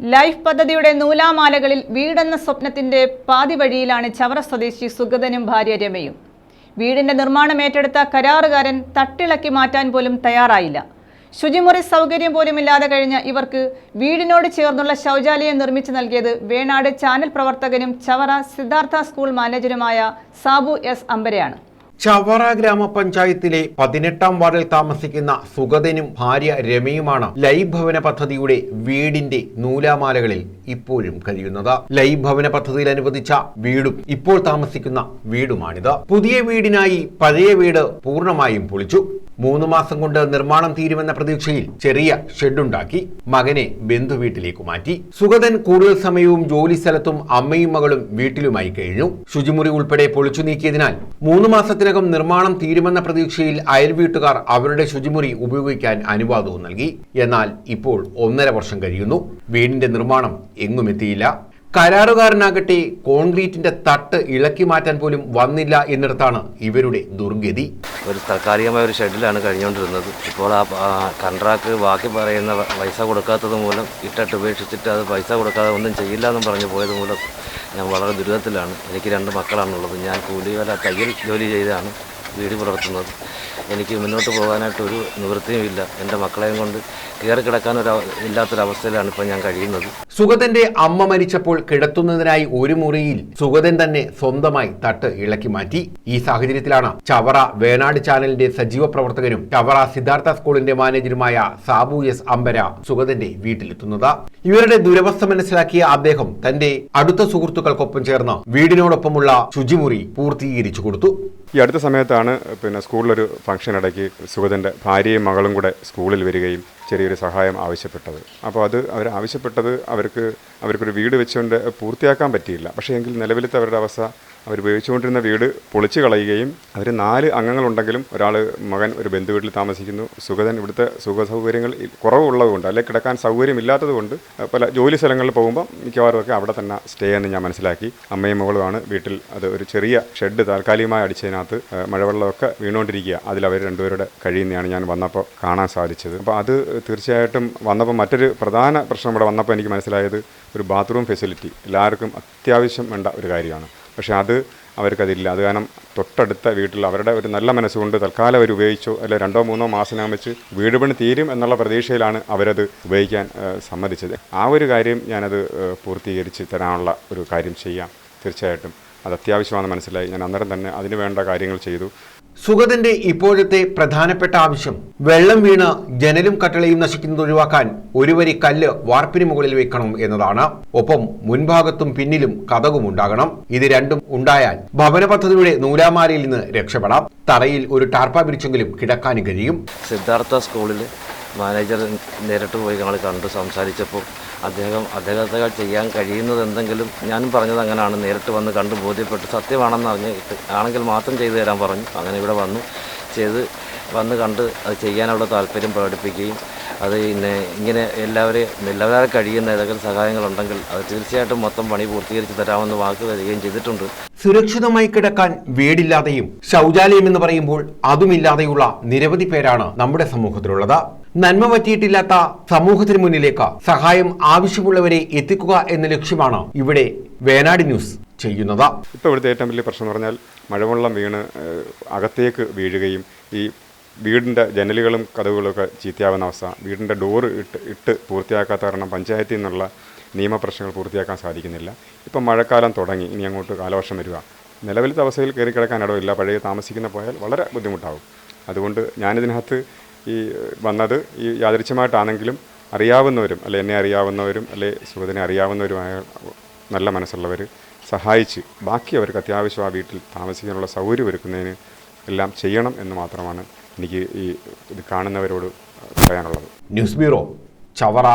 Life പദ്ധതിയുടെ നൂലാമാലകളിൽ വീടെന്ന സ്വപ്നത്തിന്റെ പാതി വഴിയിലാണ് ചവറ സ്വദേശി സുഗതനും ഭാര്യ രമയും. വീടിന്റെ നിർമ്മാണം ഏറ്റെടുത്ത കരാറുകാരൻ തട്ടിളക്കി മാറ്റാൻ പോലും തയ്യാറായില്ല. ശുചിമുറി സൗകര്യം പോലുമില്ലാതെ കഴിഞ്ഞ ഇവർക്ക് വീടിനോട് ചേർന്നുള്ള ശൗചാലയം നിർമ്മിച്ചു നൽകിയത് വേണാട് ചാനൽ പ്രവർത്തകനും ചവറ സിദ്ധാർത്ഥ സ്കൂൾ മാനേജരുമായ സാബു എസ് അമ്പരയാണ്. ചവറ ഗ്രാമപഞ്ചായത്തിലെ പതിനെട്ടാം വാർഡിൽ താമസിക്കുന്ന സുഗതനും ഭാര്യ രമയുമാണ് ലൈവ് ഭവന പദ്ധതിയുടെ വീടിന്റെ നൂലാമാലകളിൽ ഇപ്പോഴും കഴിയുന്നത് ലൈവ് ഭവന പദ്ധതിയിൽ അനുവദിച്ച വീടും ഇപ്പോൾ താമസിക്കുന്ന വീടുമാണിത്. പുതിയ വീടിനായി പഴയ വീട് പൂർണമായും പൊളിച്ചു. മൂന്ന് മാസം കൊണ്ട് നിർമ്മാണം തീരുമെന്ന പ്രതീക്ഷയിൽ ചെറിയ ഷെഡുണ്ടാക്കി മകനെ ബന്ധുവീട്ടിലേക്ക് മാറ്റി. സുഗതൻ കൂടുതൽ സമയവും ജോലി സ്ഥലത്തും അമ്മയും മകളും വീട്ടിലുമായി കഴിഞ്ഞു. ശുചിമുറി ഉൾപ്പെടെ പൊളിച്ചു നീക്കിയതിനാൽ മൂന്ന് മാസത്തിനകം നിർമ്മാണം തീരുമെന്ന പ്രതീക്ഷയിൽ അയൽവീട്ടുകാർ അവരുടെ ശുചിമുറി ഉപയോഗിക്കാൻ അനുവാദവും നൽകി. എന്നാൽ ഇപ്പോൾ ഒന്നര വർഷം കഴിയുന്നു. വീടിന്റെ നിർമ്മാണം എങ്ങും എത്തിയില്ല. കരാറുകാരനാകട്ടെ കോൺക്രീറ്റിന്റെ തട്ട് ഇളക്കി മാറ്റാൻ പോലും വന്നില്ല എന്നിടത്താണ് ഇവരുടെ ദുർഗതി. ഒരു താൽക്കാലികമായ ഒരു ഷെഡിലാണ് കഴിഞ്ഞുകൊണ്ടിരുന്നത്. ഇപ്പോൾ ആ കൺട്രാക്ട് ബാക്കി പറയുന്ന പൈസ കൊടുക്കാത്തത് മൂലം ഇട്ടിട്ട് ഉപേക്ഷിച്ചിട്ട് അത് പൈസ കൊടുക്കാതെ ഒന്നും ചെയ്യില്ല എന്നും പറഞ്ഞു പോയത് മൂലം ഞാൻ വളരെ ദുരിതത്തിലാണ്. എനിക്ക് രണ്ട് മക്കളാണുള്ളത്. ഞാൻ കൂലി വേല തയ്യൽ ജോലി ചെയ്താണ് വീട് പുലർത്തുന്നത്. എനിക്ക് മുന്നോട്ട് പോകാനായിട്ട് ഒരു നിവൃത്തിയും ഇല്ല. എന്റെ മക്കളെയും കൊണ്ട് കയറി കിടക്കാനൊരു ഇല്ലാത്തൊരവസ്ഥയിലാണ് ഇപ്പോൾ ഞാൻ കഴിയുന്നത്. സുഗതന്റെ അമ്മ മരിച്ചപ്പോൾ കിടത്തുന്നതിനായി ഒരു മുറിയിൽ സുഗതൻ തന്നെ സ്വന്തമായി തട്ട് ഇളക്കി മാറ്റി. ഈ സാഹചര്യത്തിലാണ് ചവറ വേണാട് ചാനലിന്റെ സജീവ പ്രവർത്തകനും ചവറ സിദ്ധാർത്ഥ സ്കൂളിന്റെ മാനേജരുമായ സാബു എസ് അമ്പര സുഗതന്റെ വീട്ടിലെത്തുന്നത്. ഇവരുടെ ദുരവസ്ഥ മനസ്സിലാക്കിയ അദ്ദേഹം തന്റെ അടുത്ത സുഹൃത്തുക്കൾക്കൊപ്പം ചേർന്ന് വീടിനോടൊപ്പമുള്ള ശുചിമുറി പൂർത്തീകരിച്ചു കൊടുത്തു. ഈ അടുത്ത സമയത്താണ് പിന്നെ സ്കൂളിലൊരു ഫംഗ്ഷൻ ഇടയ്ക്ക് സുഗതന്റെ ഭാര്യയും മകളും കൂടെ സ്കൂളിൽ വരികയും ചെറിയൊരു സഹായം ആവശ്യപ്പെട്ടത്. അപ്പോൾ അത് അവർ ആവശ്യപ്പെട്ടത് അവർക്ക് അവർക്കൊരു വീട് വെച്ചുകൊണ്ട് പൂർത്തിയാക്കാൻ പറ്റിയില്ല. പക്ഷേ എങ്കിൽ നിലവിലത്തെ അവരുടെ അവസ്ഥ അവർ ഉപയോഗിച്ചുകൊണ്ടിരുന്ന വീട് പൊളിച്ചു കളയുകയും അവർ നാല് അംഗങ്ങളുണ്ടെങ്കിലും ഒരാൾ മകൻ ഒരു ബന്ധുവീട്ടിൽ താമസിക്കുന്നു. സുഗതൻ ഇവിടുത്തെ സുഖ സൗകര്യങ്ങൾ കുറവുള്ളതുകൊണ്ട് അല്ലെങ്കിൽ കിടക്കാൻ സൗകര്യമില്ലാത്തതുകൊണ്ട് പല ജോലി സ്ഥലങ്ങളിൽ പോകുമ്പോൾ മിക്കവാറും ഒക്കെ അവിടെ തന്നെ സ്റ്റേ എന്ന് ഞാൻ മനസ്സിലാക്കി. അമ്മയും മകളുമാണ് വീട്ടിൽ. അത് ഒരു ചെറിയ ഷെഡ് താൽക്കാലികമായി അടിച്ചതിനകത്ത് മഴവെള്ളമൊക്കെ വീണുകൊണ്ടിരിക്കുക. അതിൽ അവർ രണ്ടുപേരുടെ കഴിയുന്നതാണ് ഞാൻ വന്നപ്പോൾ കാണാൻ സാധിച്ചത്. അപ്പോൾ അത് തീർച്ചയായിട്ടും വന്നപ്പോൾ മറ്റൊരു പ്രധാന പ്രശ്നം ഇവിടെ വന്നപ്പോൾ എനിക്ക് മനസ്സിലായത് ഒരു ബാത്റൂം ഫെസിലിറ്റി എല്ലാവർക്കും അത്യാവശ്യം വേണ്ട ഒരു കാര്യമാണ്. പക്ഷേ അത് അവർക്കതില്ല. അത് കാരണം തൊട്ടടുത്ത വീട്ടിൽ അവരുടെ ഒരു നല്ല മനസ്സുകൊണ്ട് തൽക്കാലം അവർ ഉപയോഗിച്ചോ അല്ലെ രണ്ടോ മൂന്നോ മാസത്തിനകം വെച്ച് വീട് പണി തീരും എന്നുള്ള പ്രതീക്ഷയിലാണ് അവരത് ഉപയോഗിക്കാൻ സമ്മതിച്ചത്. ആ ഒരു കാര്യം ഞാനത് പൂർത്തീകരിച്ച് തരാനുള്ള ഒരു കാര്യം ചെയ്യാം. തീർച്ചയായിട്ടും. അത് അത്യാവശ്യമാണെന്ന് മനസ്സിലായി. ഞാൻ അന്നേരം തന്നെ അതിന് വേണ്ട കാര്യങ്ങൾ ചെയ്തു. സുഗതന്റെ ഇപ്പോഴത്തെ പ്രധാനപ്പെട്ട ആവശ്യം. വെള്ളം വീണ് ജനലും കട്ടളയും നശിക്കുന്നത് ഒഴിവാക്കാൻ ഒരു വരി കല്ല് വാർപ്പിന് മുകളിൽ വെക്കണം എന്നതാണ്. ഒപ്പം മുൻഭാഗത്തും പിന്നിലും കഥകും ഉണ്ടാകണം. ഇത് രണ്ടും ഉണ്ടായാൽ ഭവന പദ്ധതിയുടെ നൂലാമാലയിൽ നിന്ന് രക്ഷപ്പെടാം. തറയിൽ ഒരു ടാർപ്പ വിരിച്ചെങ്കിലും കിടക്കാനും കഴിയും. സിദ്ധാർത്ഥ സ്കൂളിൽ മാനേജർ നേരിട്ട് പോയി ഞങ്ങൾ കണ്ടു സംസാരിച്ചപ്പോൾ അദ്ദേഹം അദ്ദേഹത്തെ ചെയ്യാൻ കഴിയുന്നത് എന്തെങ്കിലും ഞാനും പറഞ്ഞത് അങ്ങനെയാണ്. നേരിട്ട് വന്ന് കണ്ട് ബോധ്യപ്പെട്ട് സത്യമാണെന്ന് അറിഞ്ഞിട്ട് ആണെങ്കിൽ മാത്രം ചെയ്തു തരാൻ പറഞ്ഞു. അങ്ങനെ ഇവിടെ വന്നു. ചെയ്ത് വന്ന് കണ്ട് അത് ചെയ്യാനുള്ള താല്പര്യം പ്രകടിപ്പിക്കുകയും അത് പിന്നെ ഇങ്ങനെ എല്ലാവരെയും എല്ലാവരും കഴിയുന്ന ഏതെങ്കിലും സഹായങ്ങളുണ്ടെങ്കിൽ അത് തീർച്ചയായിട്ടും മൊത്തം പണി പൂർത്തീകരിച്ച് തരാമെന്ന് വാക്ക് തരികയും ചെയ്തിട്ടുണ്ട്. സുരക്ഷിതമായി കിടക്കാൻ വീടില്ലാതെയും ശൗചാലയം എന്ന് പറയുമ്പോൾ അതുമില്ലാതെയുള്ള നിരവധി പേരാണ് നമ്മുടെ സമൂഹത്തിലുള്ളത്. നന്മ പറ്റിയിട്ടില്ലാത്ത സമൂഹത്തിന് മുന്നിലേക്ക് സഹായം ആവശ്യമുള്ളവരെ എത്തിക്കുക എന്ന ലക്ഷ്യമാണ് ഇവിടെ വേനാട് ന്യൂസ് ചെയ്യുന്നത്. ഇപ്പോൾ ഇവിടുത്തെ ഏറ്റവും വലിയ പ്രശ്നം എന്ന് പറഞ്ഞാൽ മഴവെള്ളം വീണ് അകത്തേക്ക് വീഴുകയും ഈ വീടിന്റെ ജനലുകളും കഥകളൊക്കെ ചീത്തയാവുന്ന അവസ്ഥ വീടിന്റെ ഡോറ് ഇട്ട് ഇട്ട് പൂർത്തിയാക്കാത്ത കാരണം പഞ്ചായത്തിൽ നിന്നുള്ള നിയമപ്രശ്നങ്ങൾ പൂർത്തിയാക്കാൻ സാധിക്കുന്നില്ല. ഇപ്പം മഴക്കാലം തുടങ്ങി ഇനി അങ്ങോട്ട് കാലവർഷം വരിക. നിലവിലത്തെ അവസ്ഥയിൽ കയറി കിടക്കാൻ ഇടവില്ല. പഴയ താമസിക്കുന്ന പോയാൽ വളരെ ബുദ്ധിമുട്ടാകും. അതുകൊണ്ട് ഞാനിതിനകത്ത് ഈ വന്നത് ഈ യാദൃച്ഛമായിട്ടാണെങ്കിലും അറിയാവുന്നവരും അല്ലെ എന്നെ അറിയാവുന്നവരും അല്ലെ സുഹൃത്തിനെ അറിയാവുന്നവരുമായ നല്ല മനസ്സുള്ളവർ സഹായിച്ച് ബാക്കി അവർക്ക് അത്യാവശ്യം ആ വീട്ടിൽ താമസിക്കാനുള്ള സൗകര്യം ഒരുക്കുന്നതിന് എല്ലാം ചെയ്യണം എന്ന് മാത്രമാണ് എനിക്ക് ഈ ഇത് കാണുന്നവരോട് പറയാനുള്ളത്. News bureau Chavara